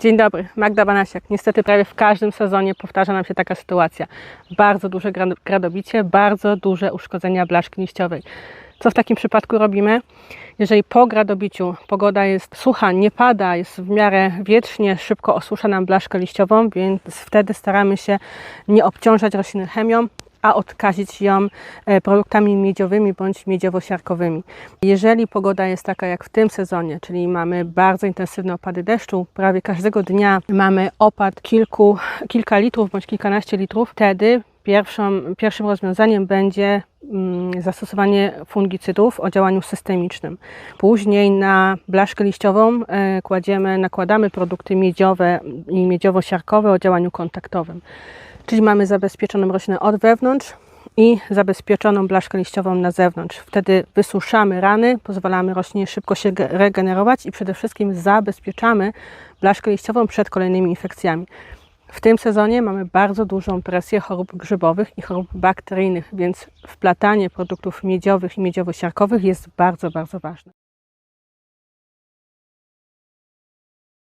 Dzień dobry, Magda Banasiak. Niestety prawie w każdym sezonie powtarza nam się taka sytuacja. Bardzo duże gra- gradobicie, bardzo duże uszkodzenia blaszki liściowej. Co w takim przypadku robimy? Jeżeli po gradobiciu pogoda jest sucha, nie pada, jest w miarę wietrznie, szybko osusza nam blaszkę liściową, więc wtedy staramy się nie obciążać rośliny chemią, a odkazić ją e, produktami miedziowymi bądź miedziowo-siarkowymi. Jeżeli pogoda jest taka jak w tym sezonie, czyli mamy bardzo intensywne opady deszczu, prawie każdego dnia mamy opad kilku, kilka litrów bądź kilkanaście litrów, wtedy pierwszą, pierwszym rozwiązaniem będzie zastosowanie fungicydów o działaniu systemicznym. Później na blaszkę liściową e, kładziemy, nakładamy produkty miedziowe i miedziowo-siarkowe o działaniu kontaktowym. Czyli mamy zabezpieczoną roślinę od wewnątrz i zabezpieczoną blaszkę liściową na zewnątrz. Wtedy wysuszamy rany, pozwalamy roślinie szybko się ge- regenerować i przede wszystkim zabezpieczamy blaszkę liściową przed kolejnymi infekcjami. W tym sezonie mamy bardzo dużą presję chorób grzybowych i chorób bakteryjnych, więc wplatanie produktów miedziowych i miedziowo-siarkowych jest bardzo, bardzo ważne.